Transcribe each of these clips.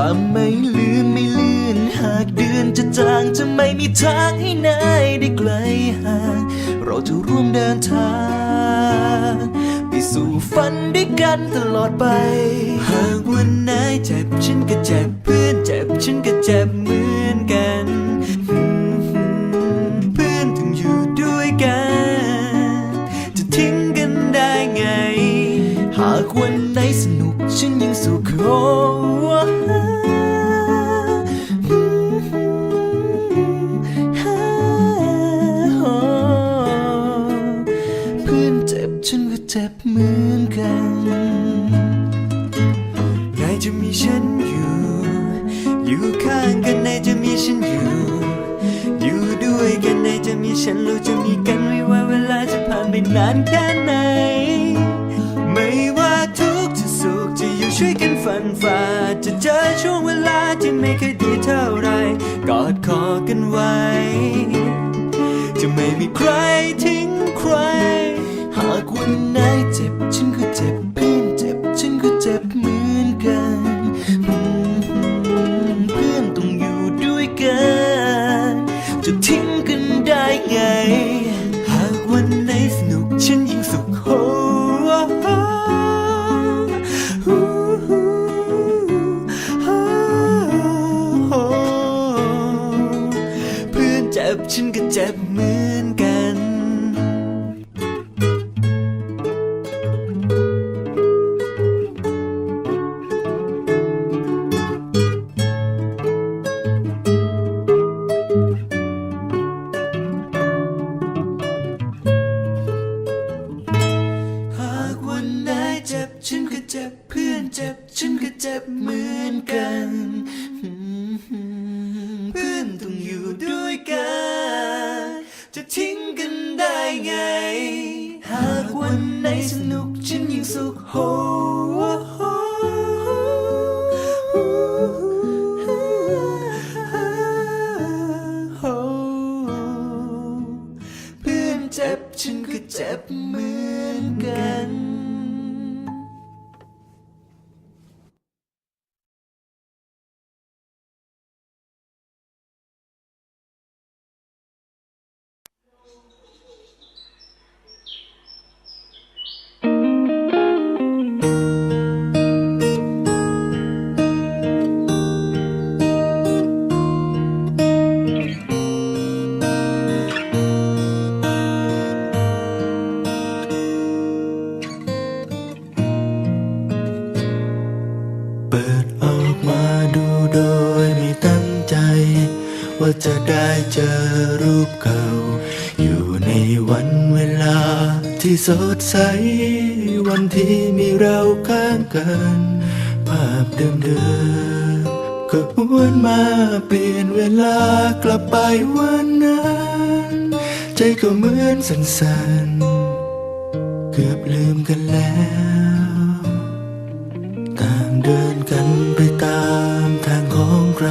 จะไม่ลืมไม่ลื่น หากเดือนจะจางจะไม่มีทางให้นายได้ไกลห่างเราจะร่วมเดินทาง ไปสู่ฝันด้วยกันตลอดไป หากวันไหนเจ็บฉันก็เจ็บเพื่อนเจ็บฉันก็เจ็บเหมือนกันเพื่อนต้องอยู่ด้วยกัน จะทิ้งกันได้ไง หากวันไหนสนุกฉันยังสุขโอ้ จ็บเหมือนกันนายจะมีฉันอยู่ อยู่ข้างกันนายจะมีฉันอยู่ อยู่ด้วยกันนายจะมีฉันเราจะมีกันไม่ว่าเวลาจะผ่านไปนานแค่ไหน ไม่ว่าทุกจะสุขจะอยู่ช่วยกันฝันฝ่าจะเจอช่วงเวลาที่ไม่เคยดีเท่าไรกอดคอกันไว้ จะไม่มีใครท กันจะทิ้งกันได้ไง หากวันไหนสนุกฉันยิ่งสุขโหเพื่อนเจ็บฉันก็เจ็บ อนเจ็บฉันก็เจ็บเหมือนกัน เพื่อนต้องอยู่ด้วยกัน จะทิ้งกันได้ไง หากวันไหนสนุกฉันยิ่งสุขโห ได้เจอรูปเก่า อยู่ในวันเวลาที่สดใส วันที่มีเราข้างกัน ภาพเดิมๆก็หวนมาเปลี่ยนเวลากลับไปวันนั้น ใจก็เหมือนสั่นๆ เกือบลืมกันแล้วต่างเดินกันไปตามทางของใคร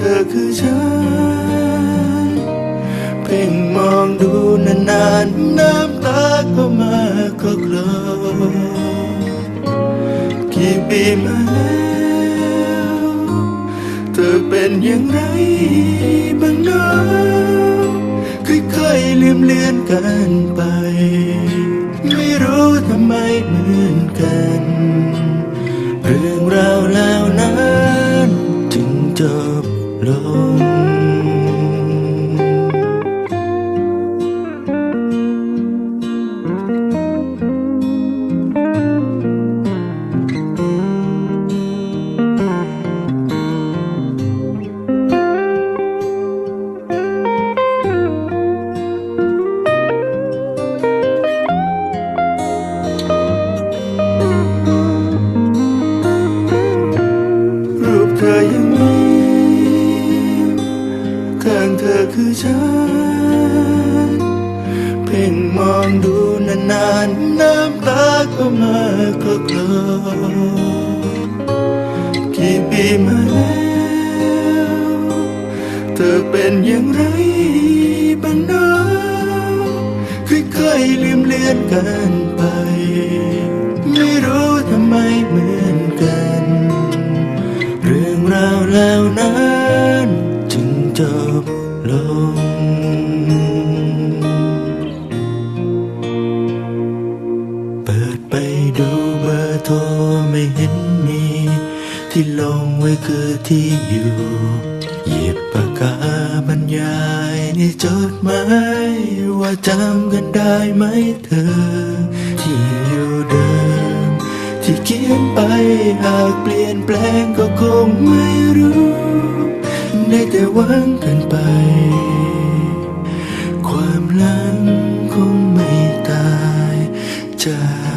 เธอคือฉัน เพ่งมองดูนานๆ น้ำตาก็มาก็คลอกี่ปีมาแล้วเธอเป็นอย่างไรบ้างเนาะค่อยๆลืมเลือนกันไป ไม่รู้ทำไมเหมือนกัน พ่งมองดูนานๆน้ำตาก็มาคลอคลอกี่ปีมาแล้วเธอเป็นอย่างไรบ้างนะค่อยๆลืมเลือนกันไป กาบรรยายนี่จดหมายว่าจำกันได้ไหมเธอ ที่อยู่เดิม ที่เขียนไปหากเปลี่ยนแปลงก็คงไม่รู้ได้แต่หวังกันไป ความลังคงไม่ตายจาก